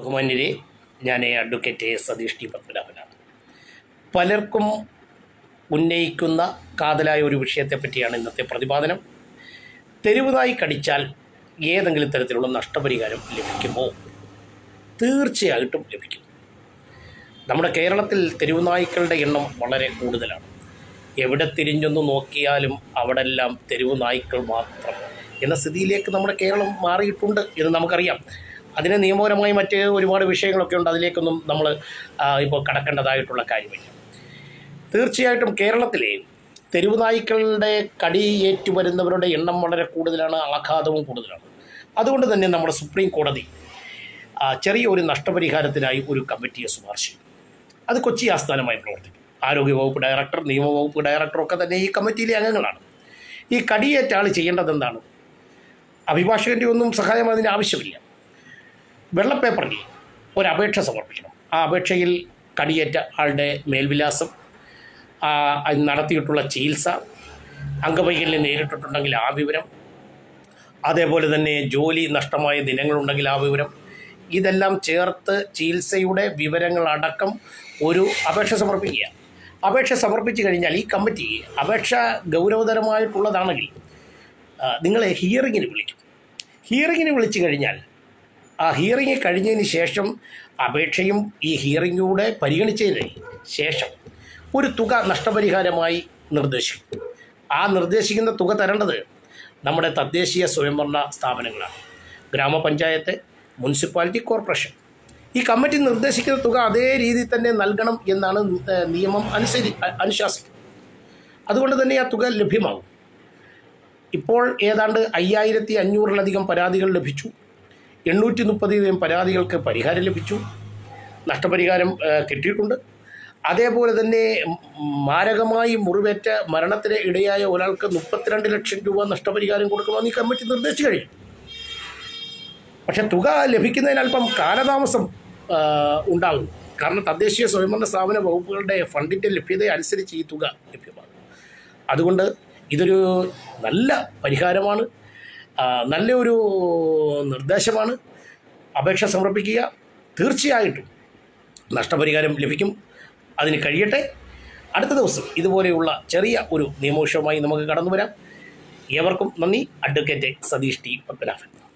ബഹുമാന്യരെ ഞാൻ advocate Satheesh T പത്മനാഭനാണ്. പലർക്കും ഉന്നയിക്കുന്ന കാതലായ ഒരു വിഷയത്തെ പറ്റിയാണ് ഇന്നത്തെ പ്രതിപാദനം. തെരുവുതായി കടിച്ചാൽ ഏതെങ്കിലും തരത്തിലുള്ള നഷ്ടപരിഹാരം ലഭിക്കുമോ? തീർച്ചയായിട്ടും ലഭിക്കും. നമ്മുടെ കേരളത്തിൽ തെരുവുനായ്ക്കളുടെ എണ്ണം വളരെ കൂടുതലാണ്. എവിടെ തിരിഞ്ഞൊന്ന് നോക്കിയാലും അവിടെല്ലാം തെരുവുനായ്ക്കൾ മാത്രം എന്ന സ്ഥിതിയിലേക്ക് നമ്മുടെ കേരളം മാറിയിട്ടുണ്ട് എന്ന് നമുക്കറിയാം. അതിന് നിയമപരമായി മറ്റ് ഒരുപാട് വിഷയങ്ങളൊക്കെ ഉണ്ട്. അതിലേക്കൊന്നും നമ്മൾ ഇപ്പോൾ കടക്കേണ്ടതായിട്ടുള്ള കാര്യമില്ല. തീർച്ചയായിട്ടും കേരളത്തിലെ തെരുവ് നായ്ക്കളുടെ കടി ഏറ്റുവരുന്നവരുടെ എണ്ണം വളരെ കൂടുതലാണ് ആഘാതവും കൂടുതലാണ്. അതുകൊണ്ട് തന്നെ നമ്മുടെ സുപ്രീം കോടതി ചെറിയൊരു നഷ്ടപരിഹാരത്തിനായി ഒരു കമ്മിറ്റിയെ ശുപാർശ ചെയ്തു അത് കൊച്ചി ആസ്ഥാനമായി പ്രവർത്തിക്കും. ആരോഗ്യവകുപ്പ് ഡയറക്ടർ നിയമവകുപ്പ് ഡയറക്ടറൊക്കെ തന്നെ ഈ കമ്മിറ്റിയിലെ അംഗങ്ങളാണ്. ഈ കടിയേറ്റ ആൾ ചെയ്യേണ്ടത് എന്താണ് അഭിഭാഷകന്റെ ഒന്നും സഹായം അതിന് ആവശ്യമില്ല. വെള്ളപ്പേപ്പറിൽ ഒരു അപേക്ഷ സമർപ്പിക്കണം. ആ അപേക്ഷയിൽ കടിയേറ്റ ആളുടെ മേൽവിലാസം നടത്തിയിട്ടുള്ള ചികിത്സ അംഗവൈകല്യം നേരിട്ടിട്ടുണ്ടെങ്കിൽ ആ വിവരം അതേപോലെ തന്നെ ജോലി നഷ്ടമായ ദിനങ്ങളുണ്ടെങ്കിൽ ആ വിവരം ഇതെല്ലാം ചേർത്ത് ചികിത്സയുടെ വിവരങ്ങളടക്കം ഒരു അപേക്ഷ സമർപ്പിക്കുക. അപേക്ഷ സമർപ്പിച്ചു കഴിഞ്ഞാൽ ഈ കമ്മിറ്റി അപേക്ഷ ഗൗരവതരമായിട്ടുള്ളതാണെങ്കിൽ നിങ്ങളെ ഹിയറിങ്ങിന് വിളിക്കും. ഹിയറിങ്ങിന് വിളിച്ചു കഴിഞ്ഞാൽ ആ ഹിയറിങ് കഴിഞ്ഞതിന് ശേഷം അപേക്ഷയും ഈ ഹിയറിങ്ങിലൂടെ പരിഗണിച്ചതിന് ശേഷം ഒരു തുക നഷ്ടപരിഹാരമായി നിർദ്ദേശിക്കും. ആ നിർദ്ദേശിക്കുന്ന തുക തരേണ്ടത് നമ്മുടെ തദ്ദേശീയ സ്വയംഭരണ സ്ഥാപനങ്ങളാണ്. ഗ്രാമപഞ്ചായത്ത് മുനിസിപ്പാലിറ്റി കോർപ്പറേഷൻ. ഈ കമ്മിറ്റി നിർദ്ദേശിക്കുന്ന തുക അതേ രീതിയിൽ തന്നെ നൽകണം എന്നാണ് നിയമം അനുസരി അനുശാസിക്കുന്നത് അതുകൊണ്ട് തന്നെ ആ തുക ലഭ്യമാകും. ഇപ്പോൾ ഏതാണ്ട് അയ്യായിരത്തി അഞ്ഞൂറിലധികം പരാതികൾ ലഭിച്ചു. എണ്ണൂറ്റി മുപ്പതിലധികം പരാതികൾക്ക് പരിഹാരം ലഭിച്ചു. നഷ്ടപരിഹാരം കിട്ടിയിട്ടുണ്ട്. അതേപോലെ തന്നെ മാരകമായി മുറിവേറ്റ മരണത്തിന് ഇടയായ ഒരാൾക്ക് മുപ്പത്തിരണ്ട് ലക്ഷം രൂപ നഷ്ടപരിഹാരം കൊടുക്കണമെന്ന് ഈ കമ്മിറ്റി നിർദ്ദേശിച്ചു കഴിഞ്ഞു. പക്ഷെ തുക ലഭിക്കുന്നതിന് അല്പം കാലതാമസം ഉണ്ടാകും. കാരണം തദ്ദേശീയ സ്വയംഭരണ സ്ഥാപന വകുപ്പുകളുടെ ഫണ്ടിന്റെ ലഭ്യത അനുസരിച്ച് ഈ തുക ലഭ്യമാകും. അതുകൊണ്ട് ഇതൊരു നല്ല പരിഹാരമാണ്. നല്ലൊരു നിർദ്ദേശമാണ്. അപേക്ഷ സമർപ്പിക്കുക. തീർച്ചയായിട്ടും നഷ്ടപരിഹാരം ലഭിക്കും. അതിന് കഴിയട്ടെ. അടുത്ത ദിവസം ഇതുപോലെയുള്ള ചെറിയ ഒരു നിയമോഷവുമായി നമുക്ക് കടന്നു വരാം ഏവർക്കും നന്ദി. Advocate Satheesh T Padmanabhan.